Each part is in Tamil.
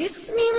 بسم الله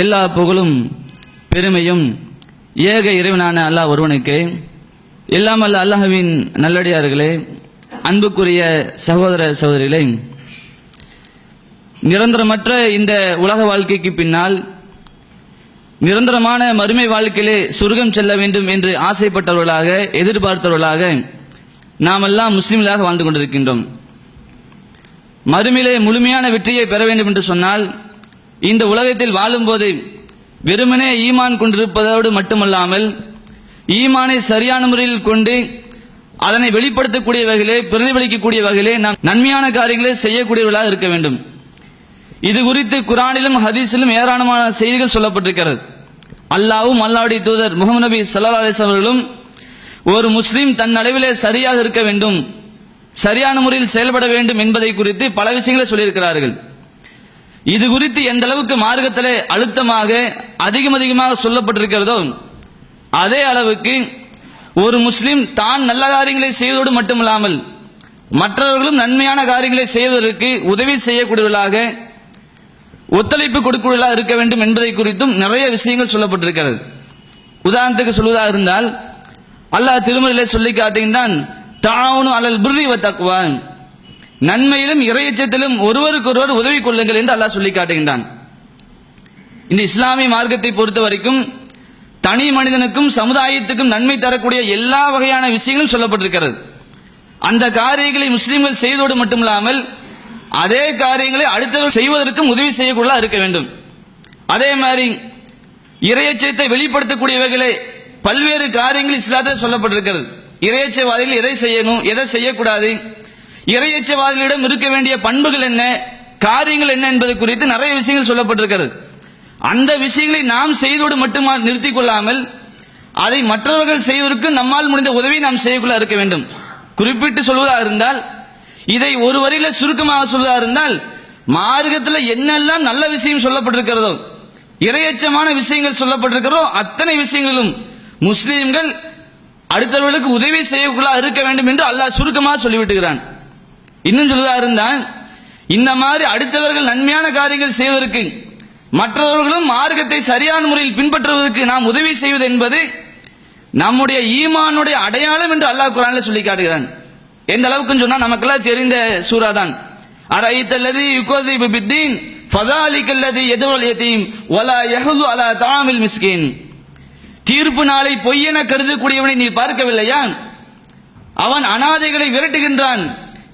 எல்லா புகழும் பெருமையும் ஏக இறைவனான அல்லாஹ் ஒருவனுக்கு. எல்லாம் அல்ல அல்லாஹவின் நல்லடியார்களே அன்புக்குரிய சகோதர சகோதரிகளே நிரந்தரமற்ற இந்த உலக வாழ்க்கைக்கு பின்னால் நிரந்தரமான மறுமை வாழ்க்கையிலே சொர்க்கம் செல்ல வேண்டும் என்று ஆசைப்பட்டவர்களாக எதிர்பார்த்தவர்களாக நாமெல்லாம் முஸ்லிம்களாக வாழ்ந்து கொண்டிருக்கின்றோம். மறுமையிலே முழுமையான வெற்றியை பெற வேண்டும் என்று சொன்னால் இந்த உலகத்தில் வாழும்போது வெறுமனே ஈமான் கொண்டிருப்பதோடு மட்டுமல்லாமல் ஈமானை சரியான முறையில் கொண்டு அதனை வெளிப்படுத்தக்கூடிய வகையிலே பிரதிபலிக்கக்கூடிய வகையிலே நாம் நன்மையான காரியங்களை செய்யக்கூடியவர்களாக இருக்க வேண்டும். இது குறித்து குரானிலும் ஹதீஸிலும் ஏராளமான செய்திகள் சொல்லப்பட்டிருக்கிறது. அல்லாவும் அல்லாவுடைய தூதர் முகமது நபி சல்லா அலைஹி அவர்களும் ஒரு முஸ்லீம் தன் அளவிலே சரியாக இருக்க வேண்டும் சரியான முறையில் செயல்பட வேண்டும் என்பதை குறித்து பல விஷயங்களை சொல்லியிருக்கிறார்கள். இது குறித்து எந்த அளவுக்கு மார்க்கத்திலே அழுத்தமாக அதிகம் அதிகமாக சொல்லப்பட்டிருக்கிறதோ அதே அளவுக்கு ஒரு முஸ்லிம் தான் நல்ல காரியங்களை செய்வதோடு மட்டுமில்லாமல் மற்றவர்களும் நன்மையான காரியங்களை செய்வதற்கு உதவி செய்யக்கூடியவர்களாக ஒத்துழைப்பு கொடுக்கூடியவர்களாக இருக்க வேண்டும் என்பதை குறித்தும் நிறைய விஷயங்கள் சொல்லப்பட்டிருக்கிறது. உதாரணத்துக்கு சொல்வதாக இருந்தால் அல்லாஹ் திருமறையிலே சொல்லி காட்டுகின்றான் தாவனு அலல் பிர்ரி தக்குவான் நன்மையிலும் இறையச்சத்திலும் ஒருவருக்கொருவர் உதவி கொள்ளுங்கள் என்று அல்லாஹ் சொல்லி காட்டுகின்றான். இந்த இஸ்லாமிய மார்க்கத்தை பொறுத்த வரைக்கும் தனி மனிதனுக்கும் சமுதாயத்துக்கும் நன்மை தரக்கூடிய எல்லா வகையான விஷயங்களும் சொல்லப்பட்டிருக்கிறது. அந்த காரியங்களை முஸ்லிம்கள் செய்வதோடு மட்டுமில்லாமல் அதே காரியங்களை அடுத்தவர் செய்வதற்கும் உதவி செய்யக்கூட இருக்க வேண்டும். அதே மாதிரி இறையச்சத்தை வெளிப்படுத்தக்கூடிய வகையிலே பல்வேறு காரியங்கள் இஸ்லாத்தில் சொல்லப்பட்டிருக்கிறது. இறையச்சவாதிகள் எதை செய்யணும் எதை செய்யக்கூடாது இறையச்சவாதிகளிடம் இருக்க வேண்டிய பண்புகள் என்ன? காரியங்கள் என்ன என்பது குறித்து நிறைய விஷயங்கள் சொல்லப்பட்டிருக்கிறது. அந்த விஷயங்களை நாம் செய்தோடு மட்டுமா நிறுத்திக் கொள்ளாமல் அதை மற்றவர்கள் செய்வதற்கு நம்மால் முடிந்த உதவி நாம் செய்யக்குள்ள இருக்க வேண்டும். குறிப்பிட்டு சொல்வதாக இருந்தால் இதை ஒரு வரியில சுருக்கமாக சொல்வதாக இருந்தால் மார்க்கத்தில் என்னெல்லாம் நல்ல விஷயம் சொல்லப்பட்டிருக்கிறதோ இரையச்சமான விஷயங்கள் சொல்லப்பட்டிருக்கிறதோ அத்தனை விஷயங்களும் முஸ்லீம்கள் அடுத்தவர்களுக்கு உதவி செய்யக்குள்ள இருக்க வேண்டும் என்று அல்லாஹ் சுருக்கமாக சொல்லிவிட்டுகிறான். இன்னும் சொல்வதாக இருந்தான் இந்த மாதிரி அடுத்தவர்கள் நன்மையான காரியங்கள் செய்வதற்கு மற்றவர்களும் மார்க்கத்தை சரியான முறையில் பின்பற்றுவதற்கு நாம் உதவி செய்வது என்பது நம்முடைய ஈமானுடைய அடையாளம் என்று அல்லாஹ் குரான்ல சொல்லி காட்டுகிறான். எந்த அளவுக்கு சொன்னா நமக்கெல்லாம் தெரிந்த சூரா தான். அரைத்தல்லது யுகோதீபு பித்தீன் ஃபதாலிக்கல்லது எதுவல் யதீம் வலா யஹது அலா தாமில் மிஸ்கின். தீர்ப்பு நாளை பொய்யென கருதக்கூடியவனை நீ பார்க்கவில்லையா? அவன் அனாதைகளை விரட்டுகின்றான்.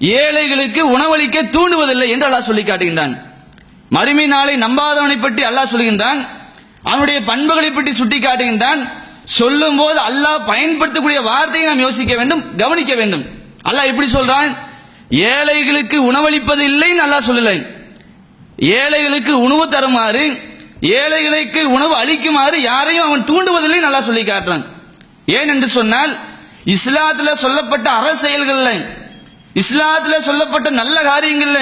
ஏழைகளுக்கு உணவளிக்க தூண்டுவதில்லை என்று அல்லாஹ் சொல்லி காட்டுகின்றான். மறுமை நாளை நம்பாதவனை பற்றி அல்லாஹ் சொல்கின்றான். அவனுடைய பண்புகளை பற்றி சுட்டி காட்டுகின்றான். சொல்லும் போது அல்லாஹ் பயன்படுத்தக்கூடிய வார்த்தையை நாம் யோசிக்க வேண்டும் கவனிக்க வேண்டும். அல்லாஹ் எப்படி சொல்றான்? ஏழைகளுக்கு உணவளிப்பது இல்லைன்னு அல்லாஹ் சொல்லலை. ஏழைகளுக்கு உணவு தருமாறு ஏழைகளுக்கு உணவு அளிக்குமாறு யாரையும் அவன் தூண்டுவதில்லை நல்லா சொல்லி காட்டுறான். ஏன் என்று சொன்னால் இஸ்லாத்துல சொல்லப்பட்ட அற செயல்கள் இஸ்லாத்துல சொல்லப்பட்ட நல்ல காரியங்கள்ல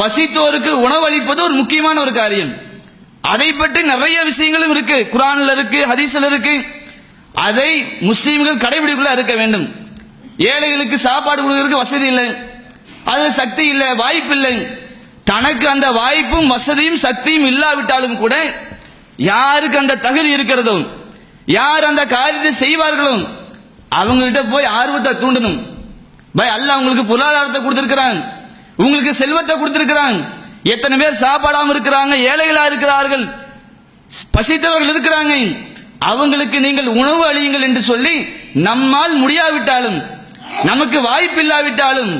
பசித்தோருக்கு உணவளிப்பது ஒரு முக்கியமான ஒரு காரியம். அதை பற்றி நிறைய விஷயங்களும் இருக்கு. குரான்ல இருக்கு ஹதீஸ்ல இருக்கு. அதை முஸ்லீம்கள் கடைபிடிக்குள்ள இருக்க வேண்டும். ஏழைகளுக்கு சாப்பாடு கொடுக்கறதுக்கு வசதி இல்லை. அது சக்தி இல்லை வாய்ப்பு இல்லை. தனக்கு அந்த வாய்ப்பும் வசதியும் சக்தியும் இல்லாவிட்டாலும் கூட யாருக்கு அந்த தகுதி இருக்கிறதோ யார் அந்த காரியத்தை செய்வார்களோ அவங்கள்ட்ட போய் ஆர்வத்தை தூண்டணும். பை அல்லாஹ் உங்களுக்கு பொருளாதாரத்தை கொடுத்திருக்கிறான். உங்களுக்கு செல்வத்தை கொடுத்திருக்கிறான். எத்தனை பேர் சாப்பாடாம இருக்கிறாங்க ஏழைகளா இருக்கிறார்கள். பசித்தவர்கள் இருக்கிறாங்க. அவங்களுக்கு நீங்கள் உணவு அளியுங்கள் என்று சொல்லி நம்மால் முடியாவிட்டாலும் நமக்கு வாய்ப்பு இல்லாவிட்டாலும்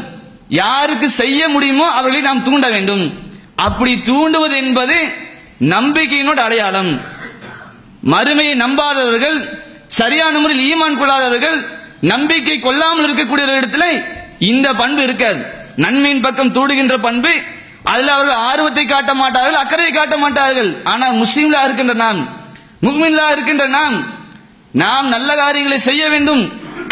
யாருக்கு செய்ய முடியுமோ அவர்களை நாம் தூண்ட வேண்டும். அப்படி தூண்டுவது என்பது நம்பிக்கையினோட அடையாளம். மறுமையை நம்பாதவர்கள் சரியான முறையில் ஈமான் கொள்ளாதவர்கள் நம்பிக்கை கொள்ளாமல் இருக்கக்கூடிய இடத்துல இந்த பண்பு இருக்காது. நன்மையின் பக்கம் தூடுகின்ற பண்பு அதில் அவர்கள் ஆர்வத்தை காட்ட மாட்டார்கள் அக்கறையை காட்ட மாட்டார்கள். ஆனால் முஸ்லீம்லா இருக்கின்ற நாம் முக்மின்லா இருக்கின்ற நாம் நாம் நல்ல காரியங்களை செய்ய வேண்டும்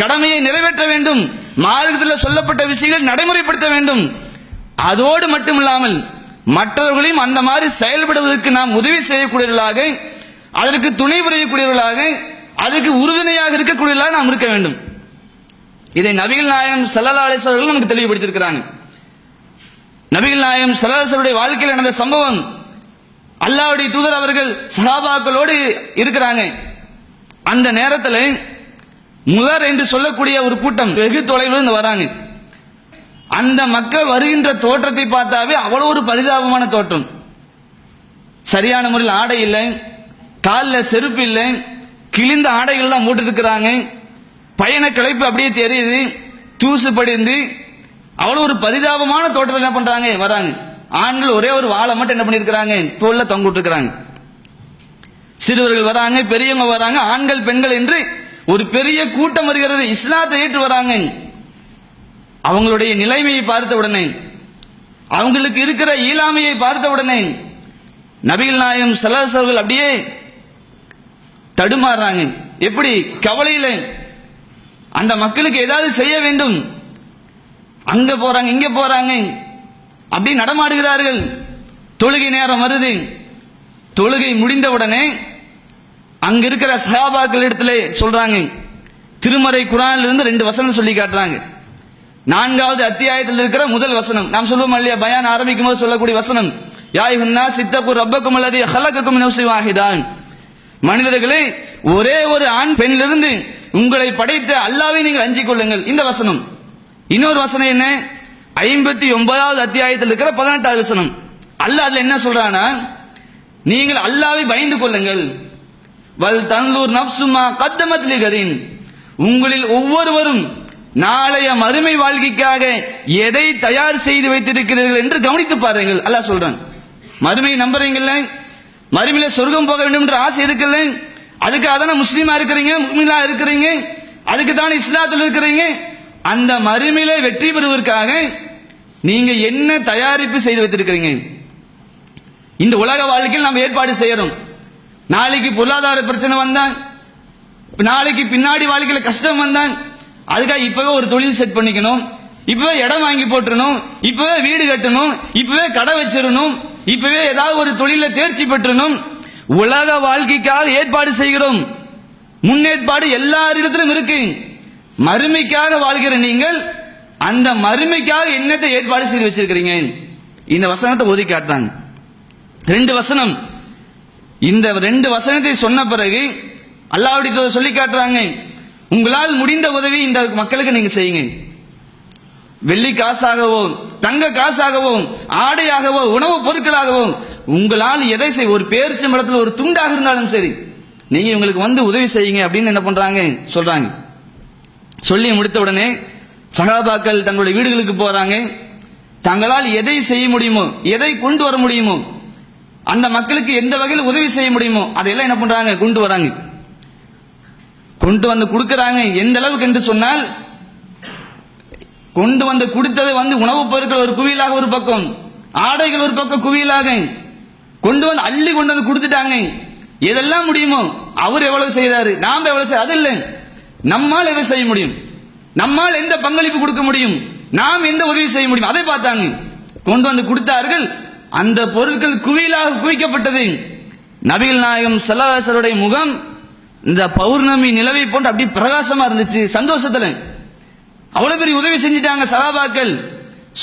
கடமையை நிறைவேற்ற வேண்டும் மார்க்கத்தில் சொல்லப்பட்ட விஷயங்களை நடைமுறைப்படுத்த வேண்டும். அதோடு மட்டுமில்லாமல் மற்றவர்களையும் அந்த மாதிரி செயல்படுவதற்கு நாம் உதவி செய்யக்கூடியவர்களாக அதற்கு துணை புரியக்கூடியவர்களாக அதுக்கு உறுதுணையாக இருக்கக்கூடியவர்களாக நாம் இருக்க வேண்டும். இதை நபிகள் நாயகம் சல்லா அலிசவர்கள் நமக்கு தெளிவுபடுத்தியிருக்கிறாங்க. நபிகள் நாயகம் சல்லாசருடைய வாழ்க்கையில் நடந்த சம்பவம் அல்லாவுடைய தூதர் அவர்கள் சஹாபாக்களோடு இருக்கிறாங்க. அந்த நேரத்தில் முதர் என்று சொல்லக்கூடிய ஒரு கூட்டம் வெகு தொலைவில் இருந்து வராங்க. அந்த மக்கள் வருகின்ற தோற்றத்தை பார்த்தாவே அவ்வளோ ஒரு பரிதாபமான தோற்றம். சரியான முறையில் ஆடை இல்லை காலில் செருப்பு இல்லை கிழிந்த ஆடைகள் தான் போட்டு இருக்கிறாங்க. பயண கிளைப்பு அப்படியே தெரியுது தூசு படிந்து அவ்வளோ ஒரு பரிதாபமான தோட்டத்தில் என்ன பண்றாங்க? வராங்க. ஆண்கள் ஒரே ஒரு வாழை மட்டும் என்ன பண்ணிருக்கிறாங்க தோல்ல தொங்க விட்டுருக்கிறாங்க சிறுவர்கள் வராங்க பெரியவங்க வராங்க ஆண்கள் பெண்கள் என்று ஒரு பெரிய கூட்டம் வருகிறது. இஸ்லாத்தை ஏற்று வராங்க. அவங்களுடைய நிலைமையை பார்த்த உடனே அவங்களுக்கு இருக்கிற இயலாமையை பார்த்த உடனே நபிகள் நாயம் சலாசர்கள் அப்படியே தடுமாறுறாங்க. எப்படி? கவலையில் அந்த மக்களுக்கு ஏதாவது செய்ய வேண்டும். அங்க போறாங்க இங்க போறாங்க. அப்படி நடமாடுகிறார்கள். தொழுகை நேரம் வருது. தொழுகை முடிந்தவுடனே அங்க இருக்கிற சஹாபாக்கள் இடத்துல சொல்றாங்க. திருமறை குரான்ல இருந்து ரெண்டு வசனம் சொல்லி காட்டுறாங்க. நான்காவது அத்தியாயத்தில் இருக்கிற முதல் வசனம். நாம் சொல்லுவோம் இல்லையா? பயான் ஆரம்பிக்கும் போது சொல்லக்கூடிய வசனம். யாய் ஹுன்னா சித்தப்பு ரப்பக்கும் அல்லது ஹலக்குக்கும் நப்சி வாஹிதான். மனிதர்களே ஒரே ஒரு ஆண் பெண்ணிலிருந்து உங்களை படைத்த அல்லாவை நீங்கள் அஞ்சிக் கொள்ளுங்கள். இந்த வசனம். இன்னொரு வசனம் என்ன? ஐம்பத்தி ஒன்பதாவது அத்தியாயத்தில் இருக்கிற பதினெட்டாவது வசனம். அல்லாஹ் அதுல என்ன சொல்றானா நீங்கள் அல்லாவை பயந்து கொள்ளுங்கள். வல் தன்லூர் நப்சுமா கத்தமத் லிகரின் உங்களில் ஒவ்வொருவரும் நாளைய மறுமை வாழ்க்கைக்காக எதை தயார் செய்து வைத்திருக்கிறீர்கள் என்று கவனித்து பாருங்கள். அல்லாஹ் சொல்றான். மறுமை நம்புறீங்கல்ல? மறுமையில சொர்க்கம் போக வேண்டும் என்ற ஆசை இருக்குல்ல? அதுக்காக தானே முஸ்லீமா இருக்கிறீங்க முஸ்லீமா இருக்கிறீங்க அதுக்கு தானே இஸ்லாத்தில் இருக்கிறீங்க. அந்த மறுமையில வெற்றி பெறுவதற்காக நீங்க என்ன தயாரிப்பு செய்து வைத்திருக்கிறீங்க? இந்த உலக வாழ்க்கையில் நாம் ஏற்பாடு செய்யறோம் நாளைக்கு பொருளாதார பிரச்சனை வந்தான் நாளைக்கு பின்னாடி வாழ்க்கையில் கஷ்டம் வந்தான் அதுக்காக இப்பவே ஒரு தொழில் செட் பண்ணிக்கணும். இப்பவே இடம் வாங்கி போட்டுறணும். இப்பவே வீடு கட்டணும். இப்பவே கடை வச்சிடணும். இப்பவே ஏதாவது ஒரு தொழில தேர்ச்சி பெற்றணும். உலக வாழ்க்கைக்காக ஏற்பாடு செய்கிறோம். முன்னேற்பாடு எல்லாரிடத்திலும் இருக்கு. மறுமைக்காக வாழ்கிற நீங்கள் அந்த மறுமைக்காக என்னத்தை ஏற்பாடு செய்து வச்சிருக்கிறீங்க? இந்த வசனத்தை ஒதுக்கி காட்டுறாங்க. ரெண்டு வசனம். இந்த ரெண்டு வசனத்தை சொன்ன பிறகு அல்லாவுடைய சொல்லி காட்டுறாங்க. உங்களால் முடிந்த உதவி இந்த மக்களுக்கு நீங்க செய்யுங்க. வெள்ளி காசாகவோ தங்க காசாகவோ ஆடையாகவோ உணவுப் பொருட்களாகவோ உங்களால் எதை செய் ஒரு பேரிச்சம்பழத்தில் ஒரு துண்டாக இருந்தாலும் சரி நீங்க இவங்களுக்கு வந்து உதவி செய்யுங்க அப்படின்னு என்ன பண்றாங்க? சொல்றாங்க. சொல்லி முடித்த உடனே சகாபாக்கள் தங்களுடைய வீடுகளுக்கு போறாங்க. தங்களால் எதை செய்ய முடியுமோ எதை கொண்டு வர முடியுமோ அந்த மக்களுக்கு எந்த வகையில் உதவி செய்ய முடியுமோ அதையெல்லாம் என்ன பண்றாங்க? கொண்டு வராங்க. கொண்டு வந்து கொடுக்கறாங்க. எந்த அளவுக்கு என்று சொன்னால் கொண்டு வந்து கொடுத்தது வந்து உணவுப் பொருட்கள் ஒரு குவியலாக ஒரு பக்கம் ஆடைகள் ஒரு பக்கம் குவியலாக. கொண்டு வந்து அள்ளி கொண்டு வந்து கொடுத்துட்டாங்க. எதெல்லாம் முடியுமோ அவர் எவ்வளவு செய்தாரு? நாம் எவ்வளவு செய்ய அது இல்லை. நம்மால் எதை செய்ய முடியும்? நம்மால் எந்த பங்களிப்பு கொடுக்க முடியும்? நாம் எந்த உதவி செய்ய முடியும்? அதை பார்த்தாங்க. கொண்டு வந்து கொடுத்தார்கள். அந்த பொருட்கள் குவியலாக குவிக்கப்பட்டது. நபிகள் நாயகம் செல்லவாசருடைய முகம் இந்த பௌர்ணமி நிலவை போன்று அப்படி பிரகாசமா இருந்துச்சு சந்தோஷத்துல. அவ்வளவு பெரிய உதவி செஞ்சிட்டாங்க சகாபாக்கள்.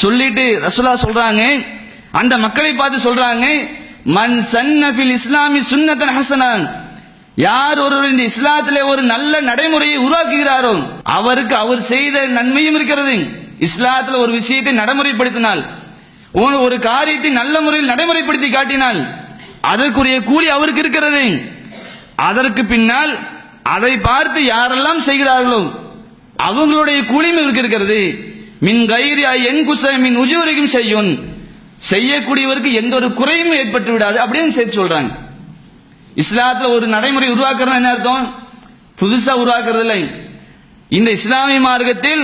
சொல்லிட்டு ரசுலா சொல்றாங்க அந்த மக்களை பார்த்து சொல்றாங்க மன் சன்னபில் இஸ்லாமி சுன்னத்தன் ஹசனான். யார் ஒருவர் இந்த இஸ்லாத்திலே ஒரு நல்ல நடைமுறையை உருவாக்குகிறாரோ அவருக்கு அவர் செய்த நன்மையும் இருக்கிறது. இஸ்லாத்துல ஒரு விஷயத்தை நடைமுறைப்படுத்தினால் ஒரு காரியத்தை நல்ல முறையில் நடைமுறைப்படுத்தி காட்டினால் அதற்குரிய கூலி அவருக்கு இருக்கிறது. அதற்கு பின்னால் அதை பார்த்து யாரெல்லாம் செய்கிறார்களோ அவங்களுடைய கூலியும் இவருக்கு இருக்கிறது மின் கைரி என் குச மின் உஜூரிக்கும் செய்யும் செய்யக்கூடியவருக்கு எந்த ஒரு குறையும் ஏற்பட்டு விடாது. அப்படின்னு சேர்த்து சொல்றாங்க. இஸ்லாத்துல ஒரு நடைமுறை உருவாக்குறது என்ன அர்த்தம்? புதுசா உருவாக்குறது இல்லை இந்த இஸ்லாமிய மார்க்கத்தில்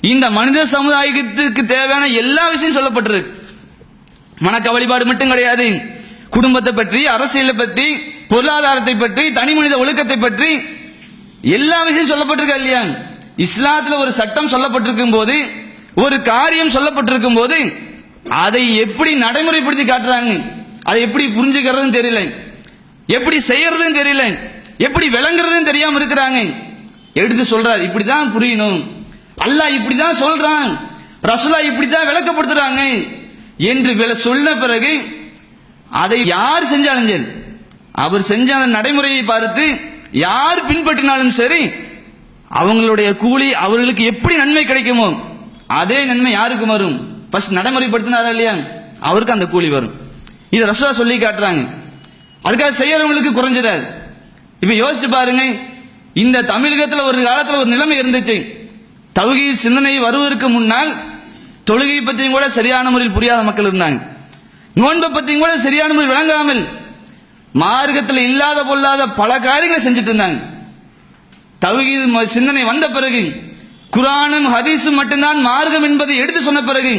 இந்த மனித சமுதாயத்துக்கு தேவையான எல்லா விஷயம் சொல்லப்பட்டிருக்கு. வணக்க வழிபாடு மட்டும் கிடையாது. குடும்பத்தை பற்றி அரசியலை பற்றி பொருளாதாரத்தை பற்றி தனி மனித ஒழுக்கத்தை பற்றி எல்லா விஷயம் சொல்லப்பட்டிருக்கா இல்லையா? இஸ்லாத்துல ஒரு சட்டம் சொல்லப்பட்டிருக்கும் போது ஒரு காரியம் சொல்லப்பட்டிருக்கும் போது அதை எப்படி நடைமுறைப்படுத்தி காட்டுறாங்க? அதை எப்படி புரிஞ்சுக்கிறதுன்னு தெரியல. எப்படி செய்யறதுன்னு தெரியல. எப்படி விளங்குறதுன்னு தெரியாம இருக்கிறாங்க. எடுத்து சொல்றாரு. இப்படிதான் புரியணும். அல்லாஹ் இப்படிதான் சொல்றான். ரசுலா இப்படிதான் விளக்கப்படுத்துறாங்க. என்று சொன்ன பிறகு அதை யார் செஞ்சாலும் சரி அவர் செஞ்ச அந்த நடைமுறையை பார்த்து யார் பின்பற்றினாலும் சரி அவங்களுடைய கூலி அவர்களுக்கு எப்படி நன்மை கிடைக்குமோ அதே நன்மை யாருக்கு வரும்? ஃபர்ஸ்ட் நடைமுறைப்படுத்தினாரா இல்லையா? அவருக்கு அந்த கூலி வரும். இது ரசுவா சொல்லி காட்டுறாங்க. அதுக்காக செய்யறவங்களுக்கு குறைஞ்சிடாது. இப்ப யோசிச்சு பாருங்க இந்த தமிழகத்தில் ஒரு காலத்தில் ஒரு நிலைமை இருந்துச்சு. தவுகி சிந்தனை வருவதற்கு முன்னால் தொழுகை பத்தியும் கூட சரியான முறையில் புரியாத மக்கள் இருந்தாங்க. நோன்பை பத்தியும் கூட சரியான முறையில் விளங்காமல் மார்க்கத்தில் இல்லாத பொல்லாத பல காரியங்களை செஞ்சுட்டு இருந்தாங்க. தௌஹீத் சிந்தனை வந்த பிறகு குரானும் ஹதீஸும் மட்டும்தான் மார்க்கம் என்பதை எடுத்து சொன்ன பிறகு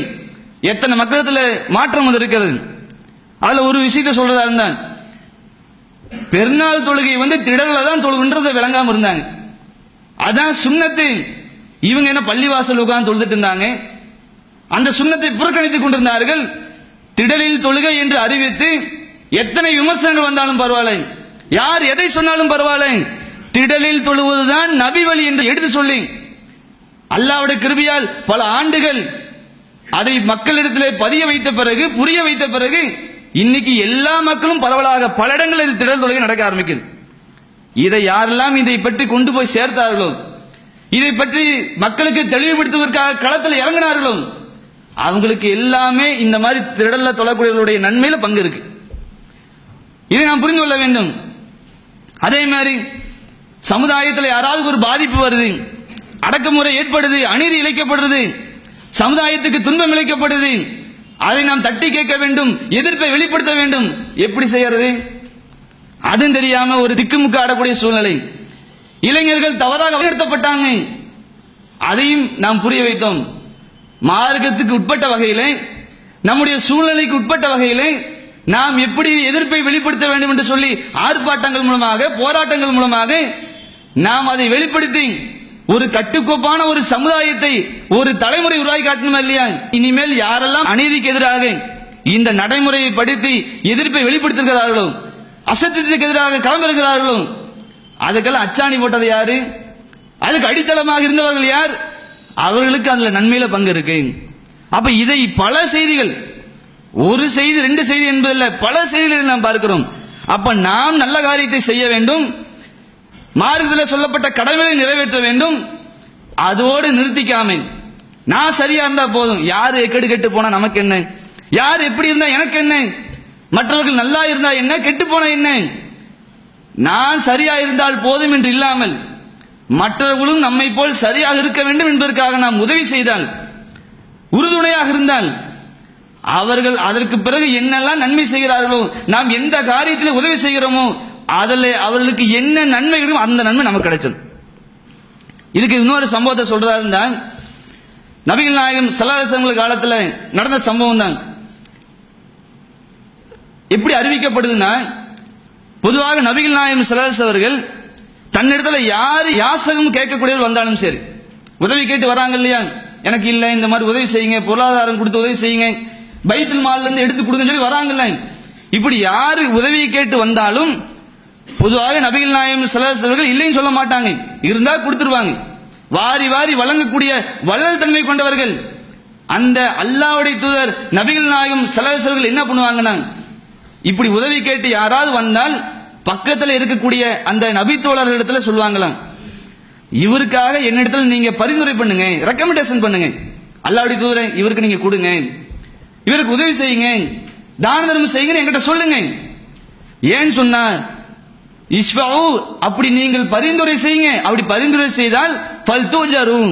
எத்தனை மக்களத்தில் மாற்றம் வந்து இருக்கிறது? அதில் ஒரு விஷயத்தை சொல்றதா இருந்தான் பெருநாள் தொழுகை வந்து திடல்ல தான் தொழுகின்றதை விளங்காம இருந்தாங்க. அதான் சுண்ணத்து. இவங்க என்ன பள்ளிவாசல் உட்கார்ந்து தொழுதுட்டு இருந்தாங்க. அந்த சுண்ணத்தை புறக்கணித்துக் கொண்டிருந்தார்கள். திடலில் தொழுகை என்று அறிவித்து எத்தனை விமர்சனங்கள் வந்தாலும் பரவாயில்லை. யார் எதை சொன்னாலும் பரவாயில்லை. திடலில் தொழுவதுதான் நபி வழி என்று எடுத்து சொல்லி அல்லாவுடைய கிருபியால் பல ஆண்டுகள் அதை மக்களிடத்திலே பதிய வைத்த பிறகு புரிய வைத்த பிறகு இன்னைக்கு எல்லா மக்களும் பரவலாக பல இடங்களில் இது திடல் தொழுகை நடக்க ஆரம்பிக்குது. இதை யாரெல்லாம் இதை பற்றி கொண்டு போய் சேர்த்தார்களோ இதை பற்றி மக்களுக்கு தெளிவுபடுத்துவதற்காக களத்தில் இறங்கினார்களோ அவங்களுக்கு எல்லாமே இந்த மாதிரி திடல்ல தொழக்கூடியவர்களுடைய நன்மையில பங்கு இருக்கு. இதை நாம் புரிந்து கொள்ள வேண்டும். அதே மாதிரி சமுதாயத்தில் யாராவது ஒரு பாதிப்பு வருது அடக்குமுறை ஏற்படுது அநீதி இழைக்கப்படுறது சமுதாயத்துக்கு துன்பம் இழைக்கப்படுது அதை நாம் தட்டி கேட்க வேண்டும் எதிர்ப்பை வெளிப்படுத்த வேண்டும் எப்படி செய்யறது? அதுவும் தெரியாம ஒரு திக்குமுக்கு ஆடக்கூடிய சூழ்நிலை. இளைஞர்கள் தவறாக வழிநடத்தப்பட்டாங்க. அதையும் நாம் புரிய வைத்தோம். மார்க்கத்துக்கு உட்பட்ட வகையிலே நம்முடைய சூழ்நிலைக்கு உட்பட்ட வகையிலே நாம் எப்படி எதிர்ப்பை வெளிப்படுத்த வேண்டும் என்று சொல்லி ஆர்ப்பாட்டங்கள் மூலமாக போராட்டங்கள் மூலமாக நாம் அதை வெளிப்படுத்தி ஒரு கட்டுக்கோப்பான ஒரு சமுதாயத்தை ஒரு தலைமுறை உருவாக்கி காட்டணும் இல்லையா? இனிமேல் யாரெல்லாம் அநீதிக்கு எதிராக இந்த நடைமுறையை படித்து எதிர்ப்பை வெளிப்படுத்திருக்கிறார்களோ அசத்திற்கு எதிராக கிளம்பிருக்கிறார்களோ அதுக்கெல்லாம் அச்சாணி போட்டது யாரு? அதுக்கு அடித்தளமாக இருந்தவர்கள் யார்? அவர்களுக்கு அதுல நன்மையில பங்கு இருக்கு. அப்ப இதை பல செய்திகள் ஒரு செய்தி ரெண்டு செய்தி என்பதில் பல செய்திகளை நாம் பார்க்கிறோம். அப்ப நாம் நல்ல காரியத்தை செய்ய வேண்டும். மார்க்கத்தில் சொல்லப்பட்ட கடமைகளை நிறைவேற்ற வேண்டும். அதோடு நிறுத்திக்காம நான் சரியா இருந்தா போதும். யாரு எக்கெடு கெட்டு போனா நமக்கு என்ன? யார் எப்படி இருந்தா எனக்கு என்ன? மற்றவர்கள் நல்லா இருந்தா என்ன? கெட்டு போனா என்ன? நான் சரியா இருந்தால் போதும் என்று இல்லாமல் மற்றவர்களும் நம்மை போல் சரியாக இருக்க வேண்டும் என்பதற்காக நாம் உதவி செய்தால் உறுதுணையாக இருந்தால் அவர்கள் அதற்கு பிறகு என்னெல்லாம் நன்மை செய்கிறார்களோ நாம் எந்த காரியத்தில் உதவி செய்கிறோமோ அதில் அவர்களுக்கு என்ன நன்மை கிடைக்கும் அந்த நன்மை நமக்கு கிடைச்சது இதுக்கு இன்னொரு சம்பவத்தை சொல்றதா இருந்தா நபிகள் நாயகம் சலாசங்கள் காலத்தில் நடந்த சம்பவம் தான். எப்படி அறிவிக்கப்படுதுன்னா பொதுவாக நபிகள் நாயகம் சல்லாஸ் அவர்கள் யார் யாசகம் கேட்கக்கூடியவர் வந்தாலும் சரி உதவி கேட்டு வராங்க இல்லையா? எனக்கு இல்லை இந்த மாதிரி உதவி செய்யுங்க பொருளாதாரம் கொடுத்து உதவி செய்யுங்க பைபிள் மால்ல இருந்து எடுத்து கொடுங்கன்னு சொல்லி வராங்கல்ல இப்படி யாரு உதவியை கேட்டு வந்தாலும் பொதுவாக நபிகள் நாயம் சல்லாஸ் இல்லைன்னு சொல்ல மாட்டாங்க. இருந்தா கொடுத்துருவாங்க. வாரி வாரி வழங்கக்கூடிய வள்ளல் தன்மை கொண்டவர்கள். அந்த அல்லாவுடைய தூதர் நபிகள் நாயகம் சல்லாஸ் என்ன பண்ணுவாங்கன்னா இப்படி உதவி கேட்டு யாராவது வந்தால் பக்கத்தில் இருக்கக்கூடிய அந்த நபித்தோழர்களிடத்துல சொல்லுவாங்களாம். இவருக்காக என்னிடத்துல நீங்க பரிந்துரை பண்ணுங்க ரெக்கமெண்டேஷன் பண்ணுங்க. அல்லாவுடைய தூதரை இவருக்கு நீங்க கொடுங்க. இவருக்கு உதவி செய்யுங்க. தான தர்மம் செய்யுங்க என்கிட்ட சொல்லுங்க. ஏன்னு சொன்னா இஸ்ஃபவு அப்படி நீங்கள் பரிந்துரை செய்யுங்க. அப்படி பரிந்துரை செய்தால் ஃபல்தூஜரும்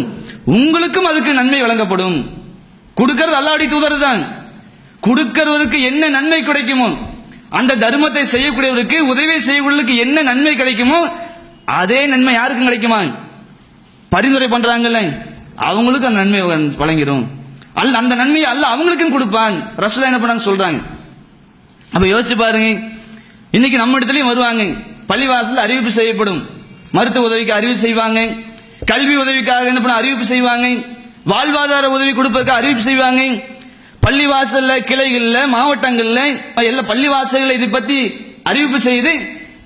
உங்களுக்கும் அதுக்கு நன்மை வழங்கப்படும். கொடுக்கிறது அல்லாடி தூதர் தான். கொடுக்கிறவருக்கு என்ன நன்மை கிடைக்குமோ அந்த தர்மத்தை செய்யக்கூடியவருக்கு உதவி செய்யக்கூடியவருக்கு என்ன நன்மை கிடைக்குமோ அதே நன்மை யாருக்கும் கிடைக்குமா? பரிந்துரை பண்றாங்கல்ல. அவங்களுக்கு அந்த நன்மை வழங்கிடும். அல்ல அந்த நன்மையை அல்ல அவங்களுக்கும் கொடுப்பான். ரசூலா என்ன பண்ணாங்க சொல்றாங்க. அப்ப யோசிச்சு பாருங்க. இன்னைக்கு நம்ம இடத்துலயும் வருவாங்க. பள்ளிவாசல் அறிவிப்பு செய்யப்படும். மருத்துவ உதவிக்கு அறிவிப்பு செய்வாங்க. கல்வி உதவிக்காக என்ன பண்ண அறிவிப்பு செய்வாங்க. வாழ்வாதார உதவி கொடுப்பதற்கு அறிவிப்பு செய்வாங்க. பள்ளிவாசல்ல கிளைகள்ல மாவட்டங்கள்ல எல்லா பள்ளிவாசல்களை இதை பத்தி அறிவிப்பு செய்து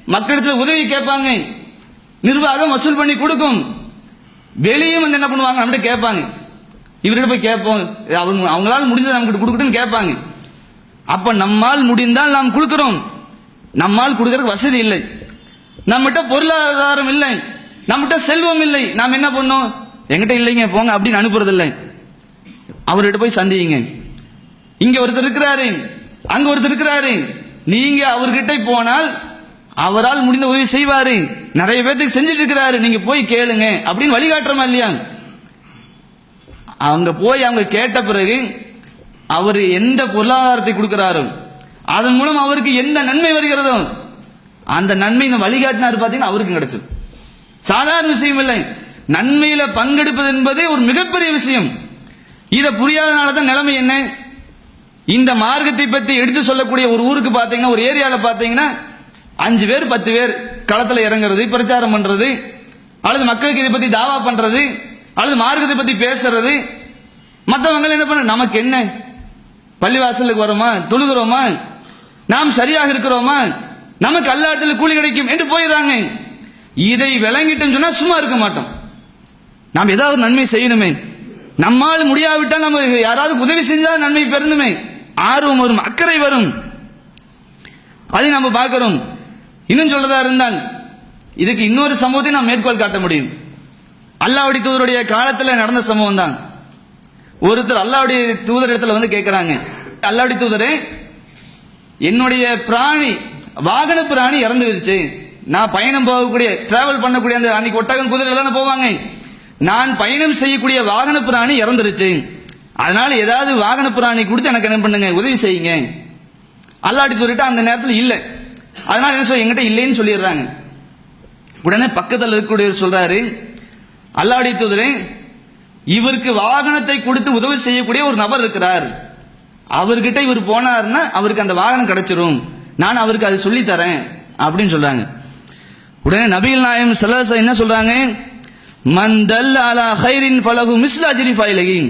மக்களிடத்தில் உதவி கேட்பாங்க. நிர்வாகம் வசூல் பண்ணி கொடுக்கும். வெளியே வந்து என்ன பண்ணுவாங்க? நம்மகிட்ட கேட்பாங்க. இவர்கிட்ட போய் கேட்போம். அவங்க அவங்களால முடிஞ்சதை நமக்கு கொடுக்கட்டும்னு கேட்பாங்க. அப்ப நம்மால் முடிந்தால் நாம் கொடுக்கிறோம். நம்மால் கொடுக்கறதுக்கு வசதி இல்லை. நம்மகிட்ட பொருளாதாரம் இல்லை. நம்மகிட்ட செல்வம் இல்லை. நாம் என்ன பண்ணோம்? எங்கிட்ட இல்லைங்க போங்க அப்படின்னு அனுப்புறது இல்லை அவர்கிட்ட போய் சந்திங்க இங்க ஒருத்தர் இருக்கிறாரு. அங்க ஒருத்தர் இருக்கிறாரு. நீங்க அவர்கிட்ட போனால் அவரால் முடிந்த உதவி செய்வாரு. நிறைய பேர்த்துக்கு செஞ்சுட்டு இருக்கிறாரு. நீங்க போய் கேளுங்க. அப்படின்னு வழிகாட்டுறமா இல்லையா? அவங்க போய் அவங்க கேட்ட பிறகு அவர் எந்த பொருளாதாரத்தை கொடுக்கிறாரோ அதன் மூலம் அவருக்கு எந்த நன்மை வருகிறதோ அந்த நன்மை இந்த வழிகாட்டினார் பார்த்தீங்கன்னா அவருக்கு கிடைச்சது. சாதாரண விஷயம் இல்லை. நன்மையில பங்கெடுப்பது என்பதே ஒரு மிகப்பெரிய விஷயம். இதை புரியாதனால தான் நிலைமை என்ன? இந்த மார்க்கத்தை பத்தி எடுத்து சொல்லக்கூடிய ஒரு ஊருக்கு பார்த்தீங்கன்னா ஒரு ஏரியாவில் பார்த்தீங்கன்னா அஞ்சு பேர் பத்து பேர் களத்தில் இறங்குறது பிரச்சாரம் பண்றது அல்லது மக்களுக்கு இதை பத்தி தாவா பண்றது அல்லது மார்க்கத்தை பத்தி பேசுறது. மற்றவங்க என்ன பண்ண நமக்கு என்ன? பள்ளிவாசலுக்கு வரோமா? தொழுகிறோமா? நாம் சரியாக இருக்கிறோமா? நமக்கு அல்லாட்டில் கூலி கிடைக்கும் என்று போயிடுறாங்க. இதை விளங்கிட்டோம்னு சொன்னா சும்மா இருக்க மாட்டோம். நாம் ஏதாவது ஒரு நன்மை செய்யணுமே. நம்மால் முடியாவிட்டால் நம்ம யாராவது உதவி செஞ்சால் நன்மை பெறணுமே. ஆர்வம் வரும் அக்கறை வரும். அதை நம்ம பார்க்கிறோம். இன்னும் சொல்றதா இருந்தால் இதுக்கு இன்னொரு சம்பவத்தை நாம் மேற்கோள் காட்ட முடியும். அல்லாவுடைய தூதருடைய காலத்தில் நடந்த சம்பவம் தான் ஒருத்தர் அல்லாவுடைய தூதர் இடத்துல வந்து கேட்கிறாங்க அல்லாவுடைய தூதரே என்னுடைய பிராணி வாகன பிராணி இறந்துருச்சு. நான் பயணம் போகக்கூடிய டிராவல் பண்ணக்கூடிய அந்த அன்னைக்கு ஒட்டகம் குதிரையில தானே போவாங்க. நான் பயணம் செய்யக்கூடிய வாகன பிராணி இறந்துருச்சு. அதனால ஏதாவது வாகன பிராணி கொடுத்து எனக்கு என்ன பண்ணுங்க உதவி செய்யுங்க. அல்லாடி தூரிட்டு அந்த நேரத்தில் இல்லை. அதனால என்ன சொல்ல எங்கிட்ட இல்லைன்னு சொல்லிடுறாங்க. உடனே பக்கத்தில் இருக்கக்கூடியவர் சொல்றாரு அல்லாடி தூதரே இவருக்கு வாகனத்தை கொடுத்து உதவி செய்யக்கூடிய ஒரு நபர் இருக்கிறார். அவர்கிட்ட இவர் போனார்னா அவருக்கு அந்த வாகனம் கிடைச்சிரும். நான் அவருக்கு அதை சொல்லி தரேன் அப்படின்னு சொல்றாங்க. உடனே நபிகள் நாயம் செல்லச என்ன சொல்றாங்க? மந்தல் அலா ஹைரின் பலகு மிஸ்லா ஜிரிஃபாயிலகின்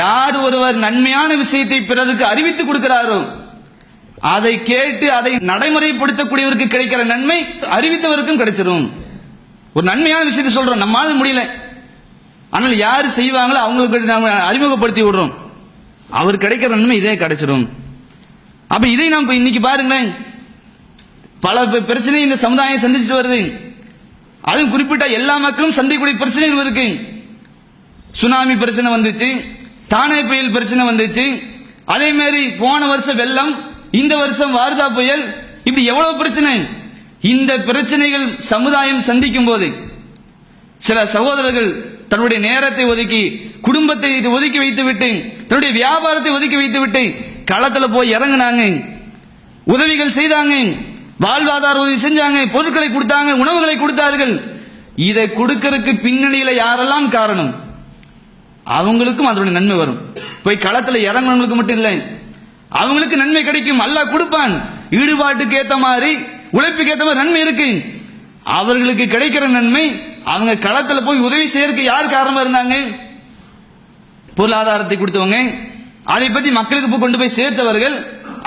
யார் ஒருவர் நன்மையான விஷயத்தை பிறருக்கு அறிவித்து கொடுக்கிறாரோ அதை கேட்டு அதை நடைமுறைப்படுத்தக்கூடியவருக்கு கிடைக்கிற நன்மை அறிவித்தவருக்கும் கிடைச்சிடும் ஒரு நன்மையான விஷயத்தை சொல்றோம் நம்மால முடியல. ஆனால் யார் செய்வாங்களோ அவங்களுக்கு நாம அறிமுகப்படுத்தி விடுறோம். அவர் கிடைக்கிற நன்மை இதே கிடைச்சிடும் அப்ப இதை நாம் இன்னைக்கு பாருங்களேன். பல பிரச்சனை இந்த சமுதாயம் சந்திச்சுட்டு வருது. அதுவும் குறிப்பிட்ட எல்லா மக்களும் சந்திக்கக்கூடிய பிரச்சனைகள் இருக்கு. சுனாமி பிரச்சனை வந்துச்சு. தானே புயல் பிரச்சனை வந்துச்சு. அதே மாதிரி போன வருஷம் வெள்ளம் இந்த வருஷம் வார்தா புயல் இப்படி எவ்வளவு பிரச்சனை. இந்த பிரச்சனைகள் சமுதாயம் சந்திக்கும் போது சில சகோதரர்கள் தன்னுடைய நேரத்தை ஒதுக்கி குடும்பத்தை ஒதுக்கி வைத்து விட்டு தன்னுடைய வியாபாரத்தை ஒதுக்கி வைத்து விட்டு களத்துல போய் இறங்குனாங்க. உதவிகள் செய்தாங்க. வாழ்வாதார உதவி செஞ்சாங்க. பொருட்களை கொடுத்தாங்க உணவுகளை கொடுத்தார்கள். இதை கொடுக்கறதுக்கு பின்னணியில யாரெல்லாம் காரணம்? அவங்களுக்கும் அதோட நன்மை வரும். போய் களத்துல இறங்குனவங்களுக்கு மட்டும் இல்லை. அவங்களுக்கு நன்மை கிடைக்கும். அல்லாஹ் கொடுப்பான். ஈடுபாட்டுக்கு ஏத்த மாதிரி உழைப்புக்கு ஏத்த மாதிரி நன்மை இருக்கு. அவர்களுக்கு கிடைக்கிற நன்மை அவங்க களத்துல போய் உதவி செய்யறதுக்கு யார் காரணமா இருந்தாங்க? பொருளாதாரத்தை கொடுத்தவங்க. அதை பத்தி மக்களுக்கு கொண்டு போய் சேர்த்தவர்கள்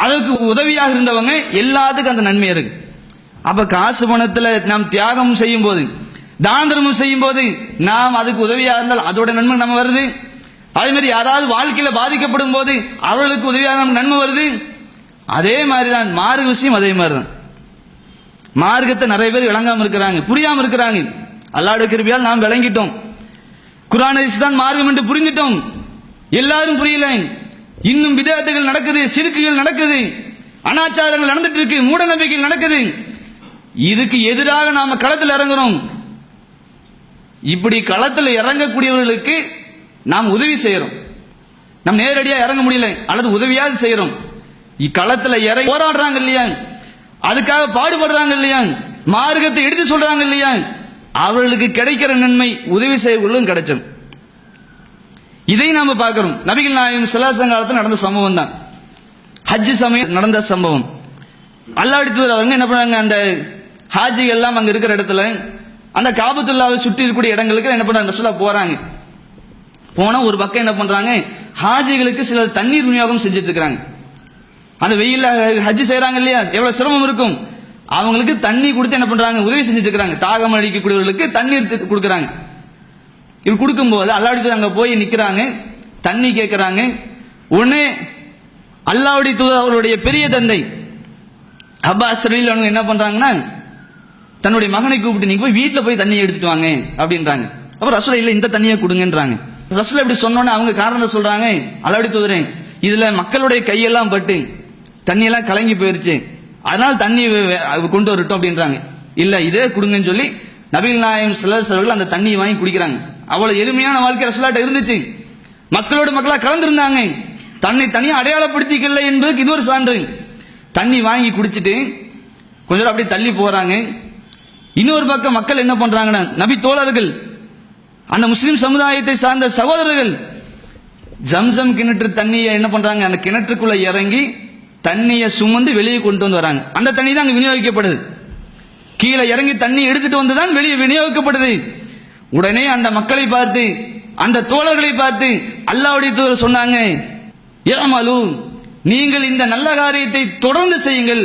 அதற்கு உதவியாக இருந்தவங்க எல்லாத்துக்கும் அந்த நன்மை இருக்கு. அப்ப காசு பணத்துல நாம் தியாகம் செய்யும் போது தான தர்மம் செய்யும் போது நாம் அதுக்கு உதவியா இருந்தால் அதோட நன்மை நம்ம வருது. அதே மாதிரி யாராவது வாழ்க்கையில பாதிக்கப்படும் போது அவர்களுக்கு உதவியாக நமக்கு நன்மை வருது. அதே மாதிரி தான் மாறு விஷயம் அதே மாதிரி தான் மார்க்கத்தை நிறைய பேர் விளங்காம இருக்கிறாங்க புரியாம இருக்கிறாங்க. அல்லாட கிருபியால் நாம் விளங்கிட்டோம். குரான் தான் மார்க்கம் என்று புரிந்துட்டோம் எல்லாரும் புரியல இன்னும் விதத்துகள் நடக்குது சிறுக்குகள் நடக்குது அனாச்சாரங்கள் நடந்துட்டு இருக்கு மூட நம்பிக்கைகள் நடக்குது. இதுக்கு எதிராக நாம களத்தில் இறங்குறோம். இப்படி களத்தில் இறங்கக்கூடியவர்களுக்கு நாம் உதவி செய்யறோம். நாம் நேரடியாக இறங்க முடியல அல்லது உதவியாவது செய்யறோம். இக்களத்தில் இறங்கி போராடுறாங்க இல்லையா? அதுக்காக பாடுபடுறாங்க இல்லையா? மார்க்கத்தை எடுத்து சொல்றாங்க இல்லையா? அவர்களுக்கு கிடைக்கிற நன்மை உதவி செய்யக்குள்ளும் கிடைச்சோம் இதை நாம பார்க்கிறோம். நபிகள் நாயகம் சிலாசன் காலத்தில் நடந்த சம்பவம் தான். ஹஜ் சமயம் நடந்த சம்பவம். அல்லாஹ் அவங்க என்ன பண்ணாங்க அந்த ஹாஜி எல்லாம் அங்க இருக்கிற இடத்துல அந்த காபத்துல்லாவை சுற்றி இருக்கக்கூடிய இடங்களுக்கு என்ன பண்றாங்க ரசூலா போறாங்க. போனா ஒரு பக்கம் என்ன பண்றாங்க? ஹாஜிகளுக்கு சிலர் தண்ணீர் விநியோகம் செஞ்சுட்டு இருக்கிறாங்க அந்த வெயில்ல ஹஜ் செய்யறாங்க இல்லையா? எவ்வளவு சிரமம் இருக்கும். அவங்களுக்கு தண்ணி கொடுத்து என்ன பண்றாங்க? உதவி செஞ்சுட்டு இருக்கிறாங்க தாகம் அடிக்கக்கூடியவர்களுக்கு தண்ணீர் கொடுக்குறாங்க. இது கொடுக்கும்போது அல்லாவுடைய அங்கே போய் நிற்கிறாங்க தண்ணி கேட்குறாங்க உடனே அல்லாவுடைய தூதர் அவருடைய பெரிய தந்தை அப்பாஸ் ரலியல்லாஹு அவங்க என்ன பண்ணுறாங்கன்னா தன்னுடைய மகனை கூப்பிட்டு நீங்கள் போய் வீட்டில் போய் தண்ணியை எடுத்துட்டு வாங்க அப்படின்றாங்க. அப்போ ரசூல இல்லை இந்த தண்ணியை கொடுங்கன்றாங்க. ரசூல இப்படி சொன்னோன்னே அவங்க காரணம் சொல்கிறாங்க அல்லாவுடைய தூதரே இதில் மக்களுடைய கையெல்லாம் பட்டு தண்ணியெல்லாம் கலங்கி போயிருச்சு. அதனால் தண்ணி கொண்டு வரட்டும் அப்படின்றாங்க. இல்லை இதே கொடுங்கன்னு சொல்லி நபிகள் நாயம் சிலர் சிலர்கள் அந்த தண்ணியை வாங்கி குடிக்கிறாங்க. அவ்வளவு எளிமையான வாழ்க்கை ரசூலாட்ட இருந்துச்சு. மக்களோடு மக்களா கலந்துருந்தாங்க. தன்னை தனியாக அடையாளப்படுத்திக்கல என்பதுக்கு இது ஒரு சான்று. தண்ணி வாங்கி குடிச்சிட்டு கொஞ்ச நேரம் அப்படியே தள்ளி போறாங்க. இன்னொரு பக்கம் மக்கள் என்ன பண்றாங்கன்னா நபி தோழர்கள் அந்த முஸ்லிம் சமுதாயத்தை சார்ந்த சகோதரர்கள் ஜம்சம் கிணற்று தண்ணியை என்ன பண்றாங்க அந்த கிணற்றுக்குள்ள இறங்கி தண்ணியை சுமந்து வெளியே கொண்டு வந்து வராங்க. அந்த தண்ணி தான் அங்கே விநியோகிக்கப்படுது. கீழே இறங்கி தண்ணி எடுத்துட்டு வந்து தான் வெளியே விநியோகிக்கப்படுது. உடனே அந்த மக்களை பார்த்து அந்த தோழர்களை பார்த்து அல்லாவுடைய தூதர் சொன்னாங்க ஏமாலு நீங்கள் இந்த நல்ல காரியத்தை தொடர்ந்து செய்யுங்கள்.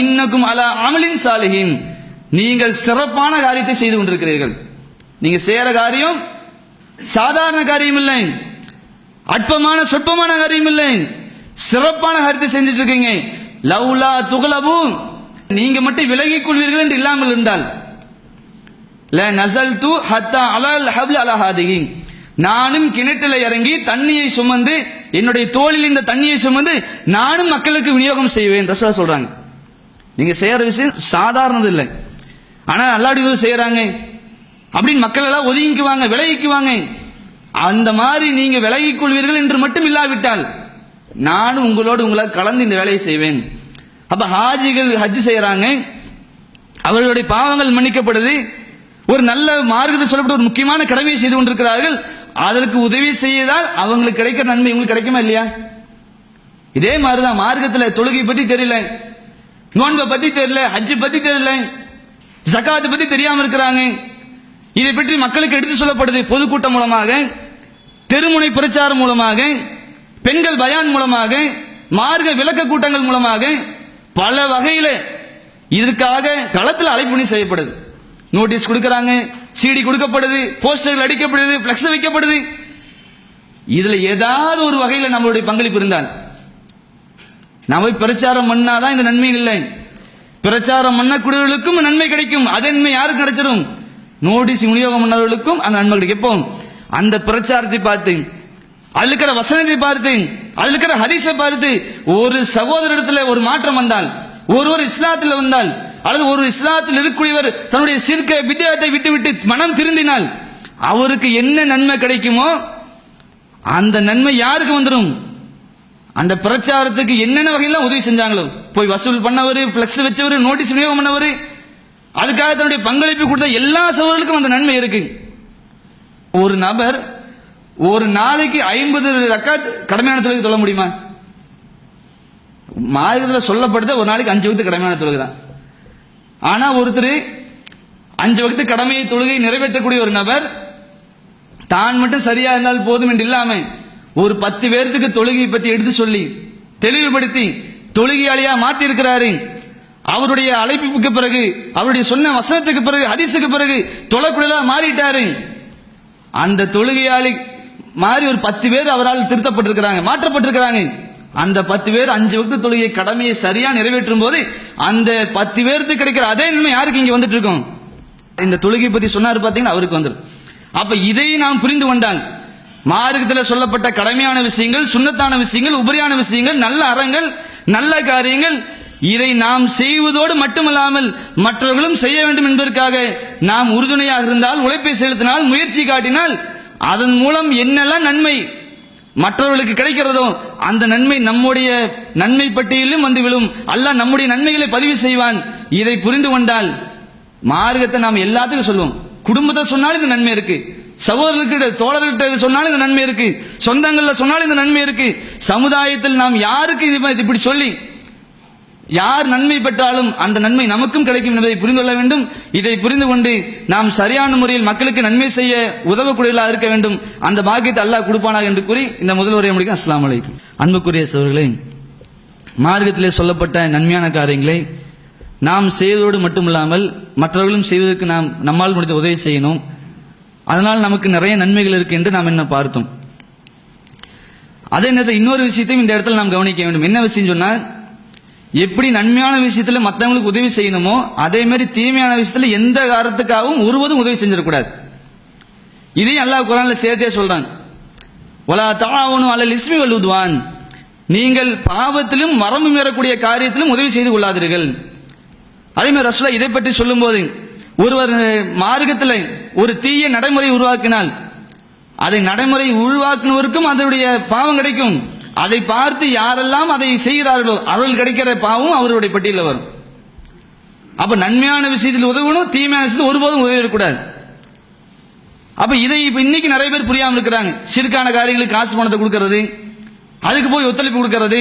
இன்னக்கும் அலா அமலின் சாலையின் நீங்கள் சிறப்பான காரியத்தை செய்து கொண்டிருக்கிறீர்கள். நீங்க செய்யற காரியம் சாதாரண காரியம் இல்லை. அற்பமான சொற்பமான காரியம் இல்லை. சிறப்பான காரியத்தை செஞ்சுட்டு இருக்கீங்க. லவ்லா துகலபு நீங்க மட்டும் விலகிக் கொள்வீர்கள் என்று இல்லாமல் இருந்தால் ல நசல்து ஹத்தா அலல் ஹப்ல அலா நானும் கிணற்றில் இறங்கி தண்ணியை சுமந்து என்னுடைய தோளில் இந்த தண்ணியை சுமந்து நானும் மக்களுக்கு விநியோகம் செய்வேன் ரசூலா சொல்றாங்க. நீங்க செய்யற விஷயம் சாதாரணது இல்லை. ஆனா அல்லாடி செய்யறாங்க. அப்படின்னு மக்கள் எல்லாம் ஒதுங்கிக்குவாங்க விலகிக்குவாங்க. அந்த மாதிரி நீங்க விலகிக் கொள்வீர்கள் என்று மட்டும் இல்லாவிட்டால் நானும் உங்களோடு உங்களை கலந்து இந்த வேலையை செய்வேன். அப்ப ஹாஜிகள் ஹஜ் செய்யறாங்க. அவர்களுடைய பாவங்கள் மன்னிக்கப்படுது. ஒரு நல்ல மார்க்கத்தில் சொல்லப்பட்ட ஒரு முக்கியமான கடமையை செய்து கொண்டிருக்கிறார்கள். அதற்கு உதவி செய்தால் அவங்களுக்கு கிடைக்கிற நன்மை உங்களுக்கு கிடைக்குமா இல்லையா? இதே மாதிரிதான் மார்க்கத்தில் தொழுகை பத்தி தெரியல. நோன்பை பத்தி தெரியல ஹஜ் பத்தி தெரியல ஜகாத் பத்தி தெரியாம இருக்கிறாங்க. இதை பற்றி மக்களுக்கு எடுத்து சொல்லப்படுது பொதுக்கூட்டம் மூலமாக தெருமுனை பிரச்சாரம் மூலமாக பெண்கள் பயான் மூலமாக மார்க்க விளக்க கூட்டங்கள் மூலமாக பல வகையில் இதற்காக களத்தில் அழைப்புணி செய்யப்படுது. நோட்டீஸ் கொடுக்கறாங்க சிடி கொடுக்கப்படுது போஸ்டர்கள் அடிக்கப்படுது பிளக்ஸ் வைக்கப்படுது. இதுல ஏதாவது ஒரு வகையில் நம்மளுடைய பங்களிப்பு இருந்தால் நம்ம பிரச்சாரம் பண்ணாதான் இந்த நன்மை இல்லை. பிரச்சாரம் பண்ணக்கூடியவர்களுக்கும் நன்மை கிடைக்கும். அதன்மை நன்மை யாருக்கு கிடைச்சிடும் நோட்டீஸ் விநியோகம் பண்ணவர்களுக்கும் அந்த நன்மை கிடைக்கும். எப்போ அந்த பிரச்சாரத்தை பார்த்து அதுல இருக்கிற வசனத்தை பார்த்து அதுல இருக்கிற ஹரிசை பார்த்து ஒரு சகோதரத்துல ஒரு மாற்றம் வந்தால் ஒருவர் இஸ்லாத்தில் வந்தால் அல்லது ஒரு இஸ்லாத்தில் இருக்கக்கூடியவர் தன்னுடைய சிற்க வித்தியாசத்தை விட்டு விட்டு மனம் திருந்தினால் அவருக்கு என்ன நன்மை கிடைக்குமோ அந்த நன்மை யாருக்கு வந்துடும் அந்த பிரச்சாரத்துக்கு என்னென்ன வகையெல்லாம் உதவி செஞ்சாங்களோ? போய் வசூல் பண்ணவர் பிளக்ஸ் வச்சவர் நோட்டீஸ் விநியோகம் பண்ணவர் அதுக்காக தன்னுடைய பங்களிப்பு கொடுத்த எல்லா சோழர்களுக்கும் அந்த நன்மை இருக்கு. ஒரு நபர் ஒரு நாளைக்கு ஐம்பது ரக்காத் கடமையான தொழுகை சொல்ல முடியுமா? மார்க்கத்தில் சொல்லப்படுத்த ஒரு நாளைக்கு அஞ்சு வகுத்து கடமையான தொழுகை தான் ஆனா ஒருத்தர் அஞ்சு வகுத்து கடமையை தொழுகை நிறைவேற்றக்கூடிய ஒரு நபர் தான் மட்டும் சரியா இருந்தால் போதும் என்று இல்லாம ஒரு பத்து பேர்த்துக்கு தொழுகையை பத்தி எடுத்து சொல்லி தெளிவுபடுத்தி தொழுகையாளியா மாற்றி இருக்கிறாரு அவருடைய அழைப்புக்கு பிறகு அவருடைய சொன்ன வசனத்துக்கு பிறகு ஹதீஸுக்கு பிறகு தொழக்குழலா மாறிட்டாரு. அந்த தொழுகையாளி மாறி ஒரு பத்து பேர் அவரால் திருத்தப்பட்டிருக்கிறாங்க மாற்றப்பட்டிருக்கிறாங்க. அந்த பத்து பேர் அஞ்சு வகுத்து தொழுகை கடமையை சரியா நிறைவேற்றும் போது அந்த பத்து பேருக்கு கிடைக்கிற அதே நன்மை யாருக்கு இங்க வந்துட்டு இருக்கும்? இந்த தொழுகை பத்தி சொன்னாரு பாத்தீங்கன்னா அவருக்கு வந்துடும். அப்ப இதை நாம் புரிந்து கொண்டால் மார்க்கத்தில் சொல்லப்பட்ட கடமையான விஷயங்கள் சுண்ணத்தான விஷயங்கள் உபரியான விஷயங்கள் நல்ல அறங்கள் நல்ல காரியங்கள் இதை நாம் செய்வதோடு மட்டுமல்லாமல் மற்றவர்களும் செய்ய வேண்டும் என்பதற்காக நாம் உறுதுணையாக இருந்தால் உழைப்பை செலுத்தினால் முயற்சி காட்டினால் அதன் மூலம் என்னெல்லாம் நன்மை மற்றவர்களுக்கு கிடைக்கிறதோ அந்த நன்மை நம்முடைய நன்மை பட்டியலிலும் வந்து விழும். அல்ல நம்முடைய நன்மைகளை பதிவு செய்வான். இதை புரிந்து கொண்டால் மார்க்கத்தை நாம் எல்லாத்துக்கும் சொல்லுவோம் குடும்பத்தை சொன்னாலும் இந்த நன்மை இருக்கு. சகோதரர்கிட்ட தோழர்கிட்ட இது சொன்னாலும் இந்த நன்மை இருக்கு. சொந்தங்கள்ல சொன்னாலும் இந்த நன்மை இருக்கு. சமுதாயத்தில் நாம் யாருக்கு இது இப்படி சொல்லி யார் நன்மை பெற்றாலும் அந்த நன்மை நமக்கும் கிடைக்கும் என்பதை புரிந்து கொள்ள வேண்டும். இதை புரிந்து கொண்டு நாம் சரியான முறையில் மக்களுக்கு நன்மை செய்ய உதவக்கூடியவர்களாக இருக்க வேண்டும். அந்த பாக்கியத்தை அல்லாஹ் கொடுப்பானாக என்று கூறி இந்த முதல் உரையை முடிக்கும் அஸ்லாம் வலைக்கும் அன்புக்குரிய சோர்களே மார்க்கத்திலே சொல்லப்பட்ட நன்மையான காரியங்களை நாம் செய்வதோடு மட்டுமில்லாமல் மற்றவர்களும் செய்வதற்கு நாம் நம்மால் முடிந்த உதவி செய்யணும். அதனால் நமக்கு நிறைய நன்மைகள் இருக்கு என்று நாம் என்ன பார்த்தோம். அதே நேரத்தில் இன்னொரு விஷயத்தையும் இந்த இடத்துல நாம் கவனிக்க வேண்டும். என்ன விஷயம் சொன்னால் எப்படி நன்மையான விஷயத்துல மற்றவங்களுக்கு உதவி செய்யணுமோ அதே மாதிரி தீமையான விஷயத்துல எந்த காரணத்துக்காகவும் ஒருவதும் உதவி செஞ்சிடக்கூடாது. இதையும் அல்லாஹ் குரான்ல சேர்த்தே சொல்றாங்க ஒலா தாவனும் அல்ல லிஸ்மி வல்லுதுவான் நீங்கள் பாவத்திலும் மரபு மீறக்கூடிய காரியத்திலும் உதவி செய்து கொள்ளாதீர்கள். அதே மாதிரி ரசூலா இதை பற்றி சொல்லும்போது ஒருவர் மார்க்கத்தில் ஒரு தீய நடைமுறை உருவாக்கினால் அதை நடைமுறை உருவாக்குனவருக்கும் அதனுடைய பாவம் கிடைக்கும். அதை பார்த்து யாரெல்லாம் அதை செய்கிறார்களோ அருள் கிடைக்கிற பாவம் அவருடைய பட்டியலில் வரும். அப்ப நன்மையான விஷயத்தில் உதவணும் தீமையான விஷயத்தில் ஒருபோதும் உதவிடக்கூடாது. அப்ப இதை இப்ப இன்னைக்கு நிறைய பேர் புரியாமல் இருக்கிறாங்க. சிறுக்கான காரியங்களுக்கு காசு பணத்தை கொடுக்கறது அதுக்கு போய் ஒத்துழைப்பு கொடுக்கறது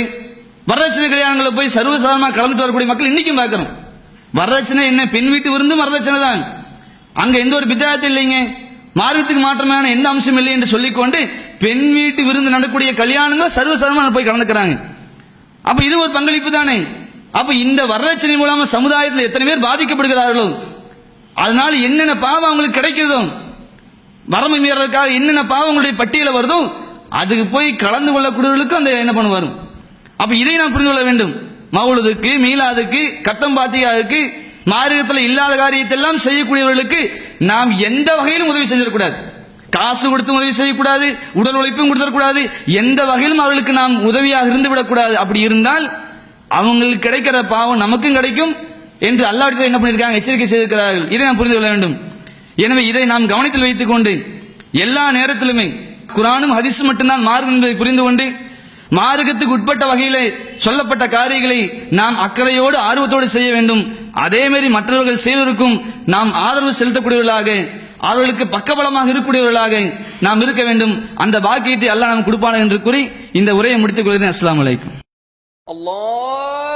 வரதட்சணை கல்யாணங்களை போய் சர்வசாதாரணமாக கலந்துட்டு வரக்கூடிய மக்கள் இன்னைக்கும் பார்க்கிறோம் வரதட்சணை என்ன? பெண் வீட்டு விருந்து வரதட்சணை தான். அங்க எந்த ஒரு பித்தாயத்தும் இல்லைங்க. மார்க்கத்துக்கு மாற்றமான எந்த அம்சம் இல்லை என்று சொல்லிக்கொண்டு பெண் வீட்டு விருந்து நடக்கக்கூடிய கல்யாணங்கள் சர்வசாதாரணமாக போய் கலந்துக்கிறாங்க. அப்ப இது ஒரு பங்களிப்பு தானே? அப்ப இந்த வரதட்சணை மூலமா சமுதாயத்தில் எத்தனை பேர் பாதிக்கப்படுகிறார்களோ அதனால என்னென்ன பாவம் அவங்களுக்கு கிடைக்கிறதோ வரமை மீறதுக்காக என்னென்ன பாவங்களுடைய பட்டியல வருதோ அதுக்கு போய் கலந்து கொள்ளக்கூடியவர்களுக்கு அந்த என்ன பண்ண வரும் அப்ப இதை நாம் புரிந்து கொள்ள வேண்டும். மவுளதுக்கு மீளாதுக்கு கத்தம் பாத்தியாவுக்கு மார்க்கத்தில் இல்லாத காரியத்தை எல்லாம் செய்யக்கூடியவர்களுக்கு நாம் எந்த வகையிலும் உதவி செஞ்சிடக்கூடாது. காசு கொடுத்து உதவி செய்யக்கூடாது உடல் உழைப்பும் கொடுத்துடக்கூடாது எந்த வகையிலும் அவர்களுக்கு நாம் உதவியாக இருந்து விடக்கூடாது. அப்படி இருந்தால் அவங்களுக்கு கிடைக்கிற பாவம் நமக்கும் கிடைக்கும் என்று அல்லாஹ் என்ன பண்ணியிருக்காங்க? எச்சரிக்கை செய்திருக்கிறார்கள். இதை நாம் புரிந்து கொள்ள வேண்டும். எனவே இதை நாம் கவனத்தில் வைத்துக் கொண்டு எல்லா நேரத்திலுமே குரானும் ஹதீஸும் மட்டும்தான் மார்க்கம் என்பதை புரிந்து கொண்டு மார்க்கத்துக்கு உட்பட்ட வகையிலே சொல்லப்பட்ட காரியங்களை நாம் அக்கறையோடு ஆர்வத்தோடு செய்ய வேண்டும். அதேமாரி மற்றவர்கள் செய்வதற்கும் நாம் ஆதரவு செலுத்தக்கூடியவர்களாக அவர்களுக்கு பக்கபலமாக இருக்கக்கூடியவர்களாக நாம் இருக்க வேண்டும். அந்த பாக்கியத்தை அல்லாஹ் நாம் கொடுப்பான என்று கூறி இந்த உரையை முடித்துக் கொள்கிறேன். அஸ்லாம் வலைக்கும் அல்லாஹ்